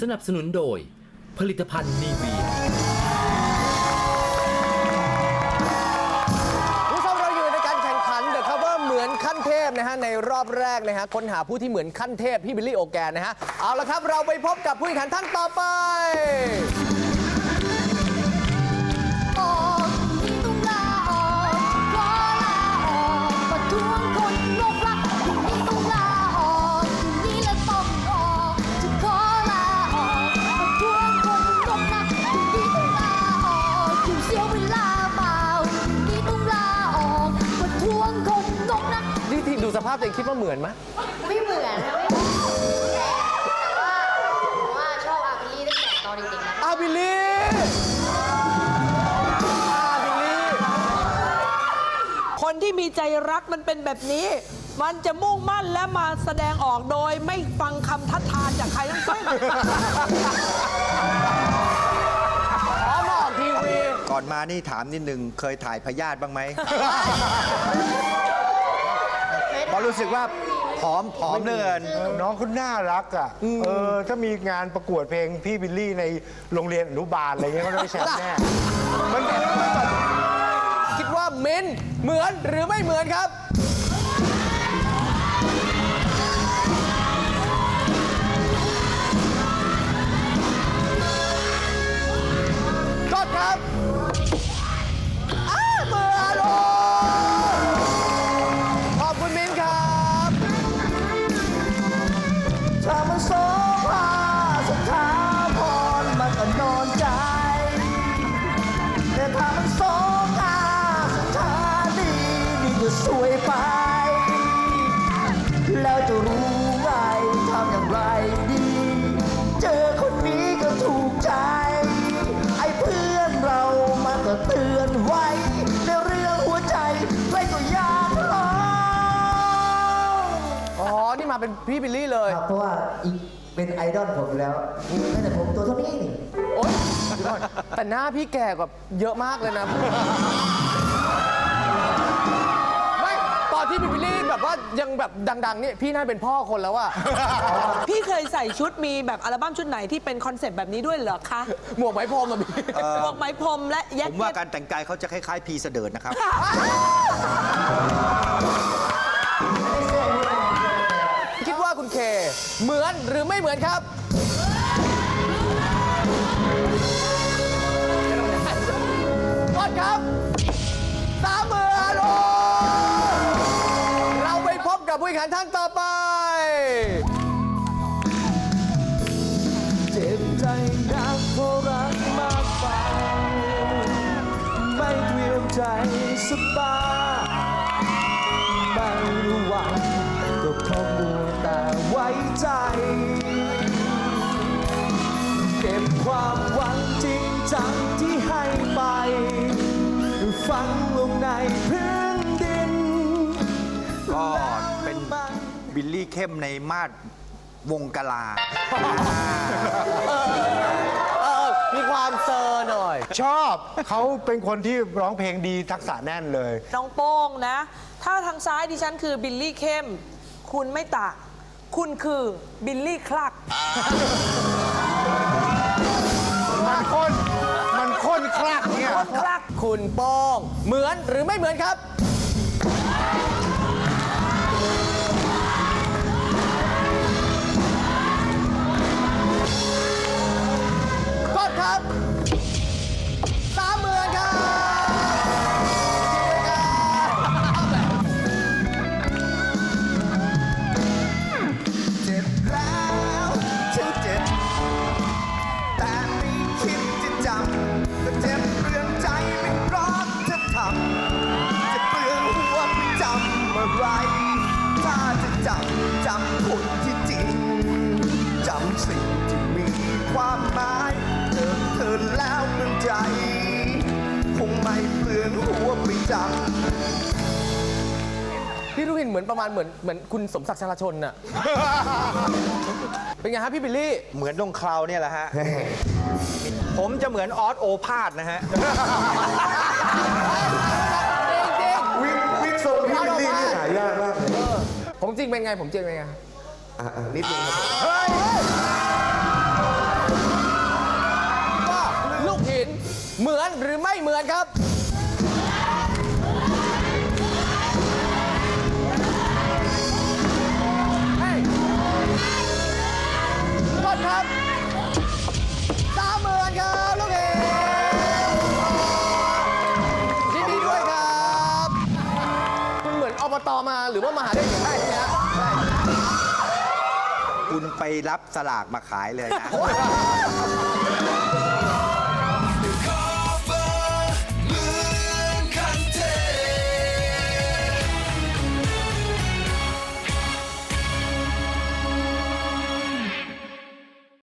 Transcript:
สนับสนุนโดย ผลิตภัณฑ์นีเวียคุณผู้ชมเราอยู่ในการแข่งขันเดอะคัฟเวอร์เหมือนขั้นเทพนะฮะในรอบแรกนะฮะค้นหาผู้ที่เหมือนขั้นเทพพี่บิลลี่โอแกนนะฮะเอาละครับเราไปพบกับผู้แข่งขันท่านต่อไป พตัวเองคิดว่าเหมือนไหมไม่เหมือนนะไม่เหมือนแต่ว่าผมว่าชอบอาบิลลี่ตั้งแต่ตอนเด็กๆแล้วอาบิลลี่อาบิลลี่คนที่มีใจรักมันเป็นแบบนี้ มันจะมุ่งมั่นและมาแสดงออกโดยไม่ฟังคำทัดทานจากใครทั้งสิ้นพร้อมมาออกทีวี ก่อนมานี่ถามนิดนึง เคยถ่ายพยาธิบ้างไหมเพ ราะรู้สึกว่าผอมผอมเหลือเกิน น้องเขาน่ารักอะ เออ ถ้ามีงานประกวดเพลงพี่บิลลี่ในโรงเรียนอนุบาลอะไรเงี้ยก็ได้แชมป์แน่ มันมันแบบคิดว่ามินเหมือนหรือไม่เหมือนครับ นี่มาเป็นพี่บิลลี่เลย ครับเพราะว่าอีกเป็นไอดอลผมอยู่แล้วตั้งแต่ผมตัวเท่านี้นี่โอ๊ยเดี๋ยวก่อนแต่หน้าพี่แก่กว่าเยอะมากเลยนะ ไม่ ตอนที่พี่บิลลี่แบบว่ายังแบบดังๆนี่พี่น่าเป็นพ่อคนแล้วอะพี่เคยใส่ชุดมีแบบอัลบั้มชุดไหนที่เป็นคอนเซปต์แบบนี้ด้วยเหรอคะหมวกไหมพรมอะพี่ พวกไหมพรมและแยผกมว่าเก็ตการแต่งกายเขาจะคล้ายๆพีเสดิร์ดนะครับคิดว่าคุณ เหมือนหรือไม่เหมือนครับกดครับสามมือฮัลโลเราไปพบกับผู้แข่งขันท่านต่อไป เจ็บใจนักเพราะรักมากไป ไม่เตรียมใจสบาย ใจ เก็บความหวังจริงจังที่ให้ไป ฝังลงในพื้นดินก็เป็นบิลลี่เข้มในมาดวงกลาเออมีความเซอร์หน่อย ชอบเขาเป็นคนที่ร้องเพลงดีทักษะแน่นเลย น้องโป้งนะ ถ้าทางซ้ายดิฉันคือบิลลี่เข้ม คุณไม่ต่าง คุณคือบิลลี่คลัก มันข้นมันข้นคลักเนี่ย คลัก คุณโป้อง เหมือนหรือไม่เหมือนครับ ก็เจ็บเรื่องใจไม่เพราะทำจะเปลืองหัวไปจำอะไร ถ้าจะจำจำคนที่จริงจำสิ่งที่มีความหมายเจอเธอแล้วมือใจ คงไม่เปลืองหัวไปจำพี่รู้เห็นเหมือนประมาณเหมือนเหมือนคุณสมศักดิ์ชลชนน่ะ เป็นไงฮะพี่บิลลี่ เหมือนดงคราวเนี่ยแหละฮะ ผมจะเหมือนออสโอภาสนะฮะ วิกวิกทรงนี้นี่นี่หายากมากเลยผมจริงเป็นไง ผมจริงเป็นไง อะอะนิดนึงครัลูกหิน เหมือนหรือไม่เหมือนครับ อนอบตมาหรือว่ามหาได้ใช่ไหมฮะใช่คุณไปรับสลากมาขายเลยนะ